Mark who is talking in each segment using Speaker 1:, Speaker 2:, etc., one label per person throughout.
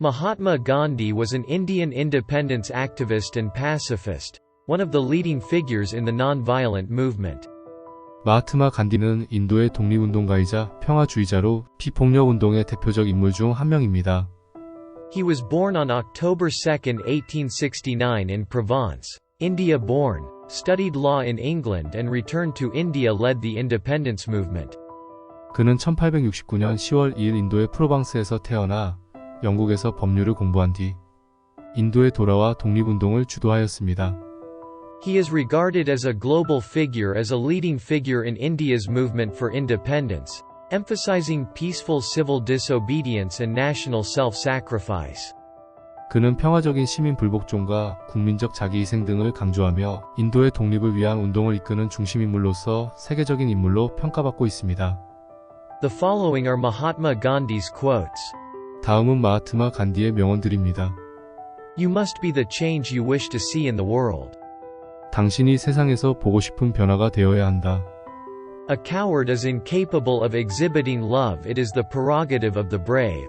Speaker 1: Mahatma Gandhi was an Indian independence activist and pacifist, one of the leading figures in the non-violent movement.
Speaker 2: 마하트마 간디는 인도의 독립운동가이자 평화주의자로 비폭력 운동의 대표적 인물 중 한 명입니다.
Speaker 1: He was born on October 2, 1869 in Provence, India born, studied law in England and returned to India led the independence movement.
Speaker 2: 그는 1869년 10월 2일 인도의 프로방스에서 태어나 영국에서 법률을 공부한 뒤 인도에 돌아와 독립운동을 주도하였습니다.
Speaker 1: He is regarded as a global figure as a leading figure in India's movement for independence, emphasizing peaceful civil disobedience and national self-sacrifice.
Speaker 2: 그는 평화적인 시민 불복종과 국민적 자기희생 등을 강조하며 인도의 독립을 위한 운동을 이끄는 중심인물로서 세계적인 인물로 평가받고 있습니다.
Speaker 1: The following are Mahatma Gandhi's quotes.
Speaker 2: 다음은 마하트마 간디의 명언들입니다.
Speaker 1: You must be the change you wish to see in the world.
Speaker 2: 당신이 세상에서 보고 싶은 변화가 되어야 한다.
Speaker 1: A coward is incapable of exhibiting love it is the prerogative of the brave.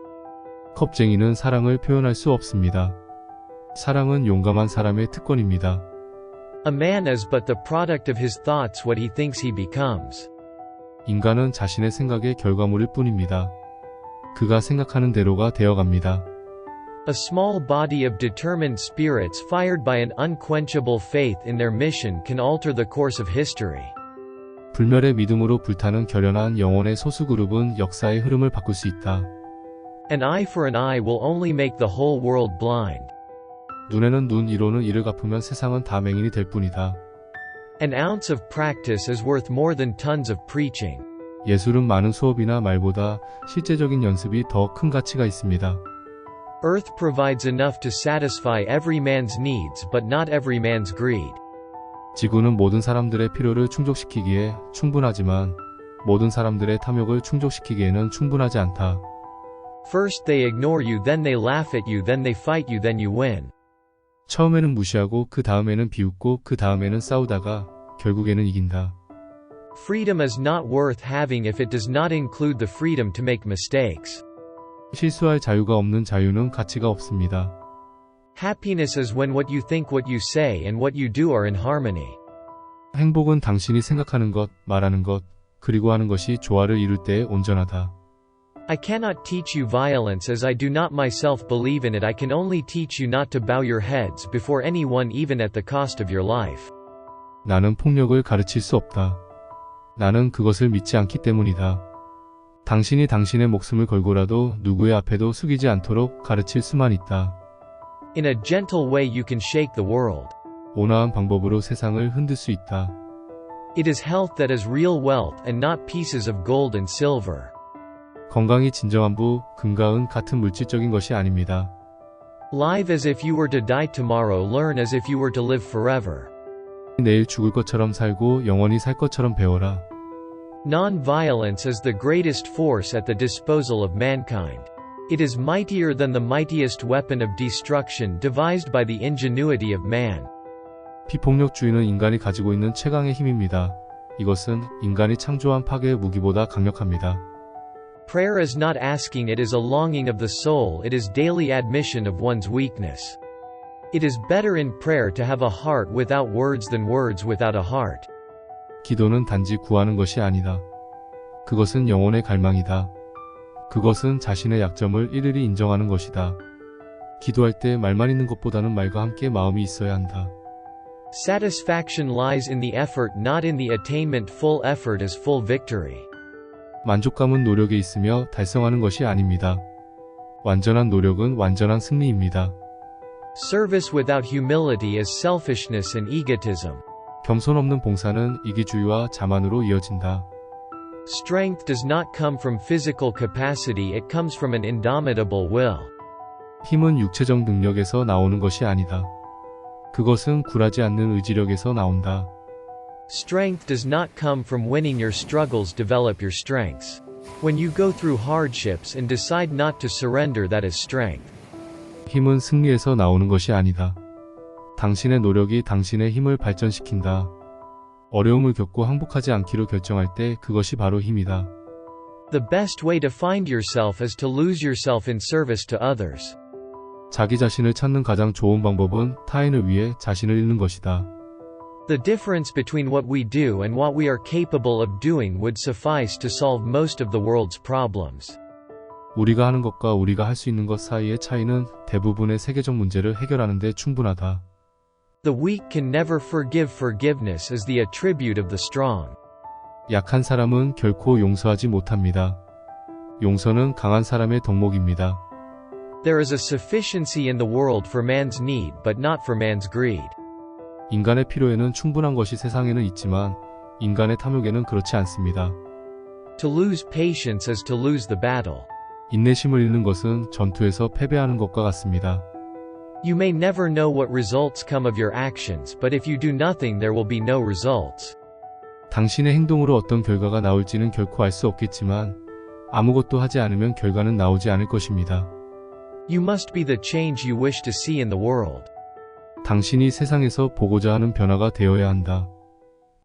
Speaker 2: 컵쟁이는 사랑을 표현할 수 없습니다. 사랑은 용감한 사람의 특권입니다.
Speaker 1: A man is but the product of his thoughts what he thinks he becomes.
Speaker 2: 인간은 자신의 생각의 결과물일 뿐입니다. 그가 생각하는 대로가 되어갑니다.
Speaker 1: A small body of determined spirits fired by an unquenchable faith in their mission can alter the course of history.
Speaker 2: 불멸의 믿음으로 불타는 결연한 영혼의 소수그룹은 역사의 흐름을 바꿀 수 있다.
Speaker 1: An eye for an eye will only make the whole world blind.
Speaker 2: 눈에는 눈, 이로는 이를 갚으면 세상은 다 맹인이 될 뿐이다.
Speaker 1: An ounce of practice is worth more than tons of preaching.
Speaker 2: 예술은 많은 수업이나 말보다 실제적인 연습이 더 큰 가치가 있습니다.
Speaker 1: Earth provides enough to satisfy every man's needs but not every man's greed.
Speaker 2: 지구는 모든 사람들의 필요를 충족시키기에 충분하지만 모든 사람들의 탐욕을 충족시키기에는 충분하지 않다.
Speaker 1: First they ignore you then they laugh at you then they fight you then you win.
Speaker 2: 처음에는 무시하고 그 다음에는 비웃고 그 다음에는 싸우다가 결국에는 이긴다.
Speaker 1: Freedom is not worth having if it does not include the freedom to make mistakes.
Speaker 2: 실수할 자유가 없는 자유는 가치가 없습니다.
Speaker 1: Happiness is when what you think what you say and what you do are in harmony.
Speaker 2: 행복은 당신이 생각하는 것, 말하는 것, 그리고 하는 것이 조화를 이룰 때에 온전하다.
Speaker 1: I cannot teach you violence as I do not myself believe in it I can only teach you not to bow your heads before anyone even at the cost of your life.
Speaker 2: 나는 폭력을 가르칠 수 없다. 나는 그것을 믿지 않기 때문이다. 당신이 당신의 목숨을 걸고라도 누구의 앞에도 숙이지 않도록 가르칠 수만 있다.
Speaker 1: In a gentle way you can shake the world.
Speaker 2: 온화한 방법으로 세상을 흔들 수 있다.
Speaker 1: It is health that is real wealth and not pieces of gold and silver.
Speaker 2: 건강이 진정한 부, 금과 은 같은 물질적인 것이 아닙니다.
Speaker 1: Live as if you were to die tomorrow learn as if you were to live forever.
Speaker 2: 내일 죽을 것처럼 살고 영원히 살 것처럼 배워라.
Speaker 1: Non-violence is the greatest force at the disposal of mankind. It is mightier than the mightiest weapon of destruction devised by the ingenuity of man.
Speaker 2: 비폭력주의는 인간이 가지고 있는 최강의 힘입니다. 이것은 인간이 창조한 파괴의 무기보다 강력합니다.
Speaker 1: Prayer is not asking it is a longing of the soul it is daily admission of one's weakness. It is better in prayer to have a heart without words than words without a heart.
Speaker 2: 기도는 단지 구하는 것이 아니다. 그것은 영혼의 갈망이다. 그것은 자신의 약점을 일일이 인정하는 것이다. 기도할 때 말만 있는 것보다는 말과 함께 마음이 있어야 한다.
Speaker 1: Satisfaction lies in the effort not in the attainment full effort is full victory.
Speaker 2: 만족감은 노력에 있으며 달성하는 것이 아닙니다. 완전한 노력은 완전한 승리입니다.
Speaker 1: Service without humility is selfishness and egotism.
Speaker 2: 겸손 없는 봉사는 이기주의와 자만으로 이어진다.
Speaker 1: Strength does not come from physical capacity it comes from an indomitable will.
Speaker 2: 힘은 육체적 능력에서 나오는 것이 아니다. 그것은 굴하지 않는 의지력에서 나온다.
Speaker 1: Strength does not come from winning your struggles develop your strengths. When you go through hardships and decide not to surrender that is strength.
Speaker 2: 힘은 승리에서 나오는 것이 아니다. 당신의 노력이 당신의 힘을 발전시킨다. 어려움을 겪고 항복하지 않기로 결정할 때 그것이 바로 힘이다.
Speaker 1: The best way to find yourself is to lose yourself in service to others.
Speaker 2: 자기 자신을 찾는 가장 좋은 방법은 타인을 위해 자신을 잃는 것이다.
Speaker 1: The difference between what we do and what we are capable of doing would suffice to solve most of the world's problems.
Speaker 2: 우리가 하는 것과 우리가 할 수 있는 것 사이의 차이는 대부분의 세계적 문제를 해결하는 데 충분하다.
Speaker 1: The weak can never forgive forgiveness is the attribute of the strong.
Speaker 2: 약한 사람은 결코 용서하지 못합니다. 용서는 강한 사람의 덕목입니다.
Speaker 1: There is a sufficiency in the world for man's need but not for man's greed.
Speaker 2: 인간의 필요에는 충분한 것이 세상에는 있지만 인간의 탐욕에는 그렇지 않습니다.
Speaker 1: To lose patience is to lose the battle.
Speaker 2: 인내심을 잃는 것은 전투에서 패배하는 것과 같습니다.
Speaker 1: You may never know what results come of your actions but if you do nothing there will be no results.
Speaker 2: 당신의 행동으로 어떤 결과가 나올지는 결코 알 수 없겠지만 아무것도 하지 않으면 결과는 나오지 않을 것입니다.
Speaker 1: You must be the change you wish to see in the world.
Speaker 2: 당신이 세상에서 보고자 하는 변화가 되어야 한다.